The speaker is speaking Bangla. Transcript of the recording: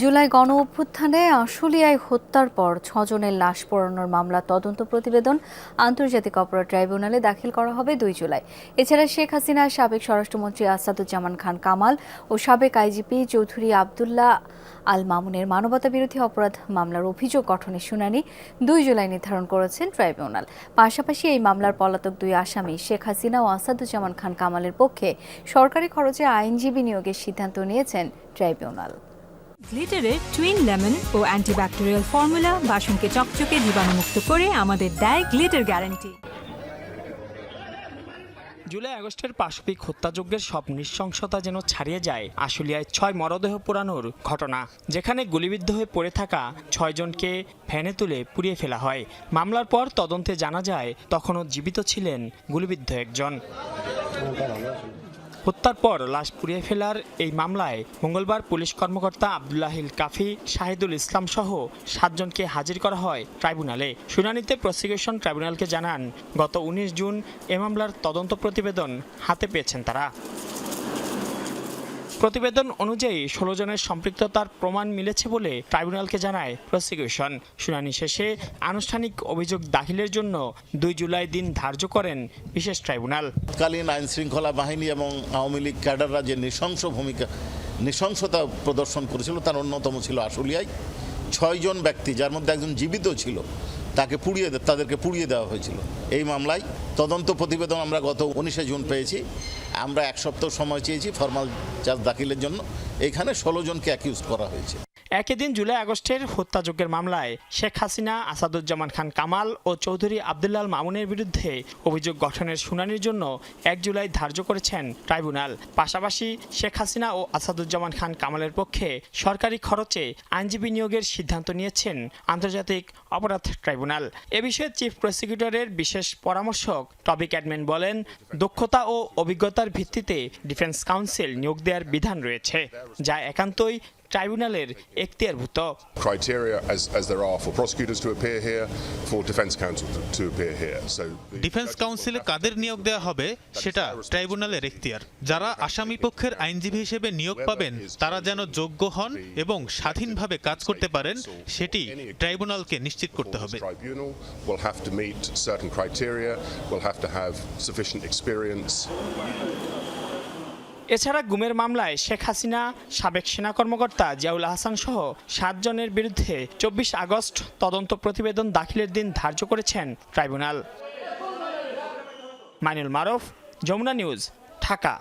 জুলাই গণ অভ্যুত্থানে আশুলিয়ায় হত্যার পর ছজনের লাশ পোড়ানোর মামলা তদন্ত প্রতিবেদন আন্তর্জাতিক অপরাধ ট্রাইব্যুনালে দাখিল করা হবে দুই জুলাই। এছাড়া শেখ হাসিনার সাবেক স্বরাষ্ট্রমন্ত্রী আসাদুজ্জামান খান কামাল ও সাবেক আইজিপি চৌধুরী আবদুল্লাহ আল মামুনের মানবতা বিরোধী অপরাধ মামলার অভিযোগ গঠনের শুনানি দুই জুলাই নির্ধারণ করেছেন ট্রাইব্যুনাল। পাশাপাশি এই মামলার পলাতক দুই আসামি শেখ হাসিনা ও আসাদুজ্জামান খান কামালের পক্ষে সরকারি খরচে আইনজীবী নিয়োগের সিদ্ধান্ত নিয়েছেন ট্রাইব্যুনাল। গ্লিটারের টুইন লেমন ও অ্যান্টিব্যাকটেরিয়াল ফর্মুলা বাসনকে চকচকে জীবাণুমুক্ত করে আমাদের দেয় গ্লিটার গ্যারান্টি জুলাই আগস্টের পাশবিক হত্যাযজ্ঞের সব নৃশংসতা যেন ছাড়িয়ে যায় আশুলিয়ায় ছয় মরদেহ পোড়ানোর ঘটনা, যেখানে গুলিবিদ্ধ হয়ে পড়ে থাকা ছয়জনকে ফ্যানে তুলে পুড়িয়ে ফেলা হয়। মামলার পর তদন্তে জানা যায়, তখনও জীবিত ছিলেন গুলিবিদ্ধ একজন। হত্যার পর লাশ পুড়িয়ে ফেলার এই মামলায় মঙ্গলবার পুলিশ কর্মকর্তা আবদুল্লাহিল কাফি, শাহিদুল ইসলাম সহ সাতজনকে হাজির করা হয় ট্রাইব্যুনালে। শুনানিতে প্রসিকিউশন ট্রাইব্যুনালকে জানান, গত উনিশ জুন এ মামলার তদন্ত প্রতিবেদন হাতে পেয়েছেন তারা। প্রতিবেদন অনুযায়ী, ষোলো জনের সম্পৃক্ততার প্রমাণ মিলেছে বলে ট্রাইব্যুনালকে জানায় প্রসিকিউশন। শুনানি শেষে আনুষ্ঠানিক অভিযোগ দাখিলের জন্য দুই জুলাই দিন ধার্য করেন বিশেষ ট্রাইব্যুনাল। তৎকালীন আইন শৃঙ্খলা বাহিনী এবং আওয়ামী লীগ ক্যাডাররা যে নৃশংস ভূমিকা, নৃশংসতা প্রদর্শন করেছিল, তার অন্যতম ছিল আশুলিয়ায়। ছয়জন ব্যক্তি, যার মধ্যে একজন জীবিত ছিল তাকে পুড়িয়ে তাদেরকে পুড়িয়ে দেওয়া হয়েছিল। এই মামলায় তদন্ত প্রতিবেদন আমরা গত উনিশে জুন পেয়েছি। আমরা এক সপ্তাহ সময় চেয়েছি ফর্মাল চার্জ দাখিলের জন্য। এখানে ষোলো জনকে অ্যাকিউজ করা হয়েছে। একই দিন জুলাই আগস্টের হত্যাযজ্ঞের মামলায় শেখ হাসিনা, আসাদুজ্জামান খান কামাল ও চৌধুরী আবদুল্লাল মামুনের বিরুদ্ধে অভিযোগ গঠনের শুনানির জন্য এক জুলাই ধার্য করেছেন ট্রাইব্যুনাল। পাশাপাশি শেখ হাসিনা ও আসাদুজ্জামান খান কামালের পক্ষে সরকারি খরচে আইনজীবী নিয়োগের সিদ্ধান্ত নিয়েছেন আন্তর্জাতিক অপরাধ ট্রাইব্যুনাল। এ বিষয়ে চিফ প্রসিকিউটরের বিশেষ পরামর্শক টবি ক্যাডম্যান বলেন, দক্ষতা ও অভিজ্ঞতার ভিত্তিতে ডিফেন্স কাউন্সিল নিয়োগ দেওয়ার বিধান রয়েছে, যা একান্তই ট্রাইব্যুনালের এখতিয়ারভুক্ত criteria as, as there are for prosecutors to appear here, for defence counsel to, to appear here. So defence কাউন্সিলে কাদের নিয়োগ দেওয়া হবে সেটা ট্রাইব্যুনালের এখতিয়ার যারা আসামি পক্ষের আইনজীবী হিসেবে নিয়োগ পাবেন তারা যেন যোগ্য হন এবং স্বাধীনভাবে কাজ করতে পারেন সেটি ট্রাইব্যুনালকে নিশ্চিত করতে হবে will have to meet certain criteria, will have to have sufficient experience. এছাড়া গুমের মামলায় শেখ হাসিনা, সাবেক সেনা কর্মকর্তা জিয়াউল হাসান সহ সাতজনের বিরুদ্ধে চব্বিশ আগস্ট তদন্ত প্রতিবেদন দাখিলের দিন ধার্য করেছেন ট্রাইব্যুনাল। মাইনুল মারফ, যমুনা নিউজ, ঢাকা।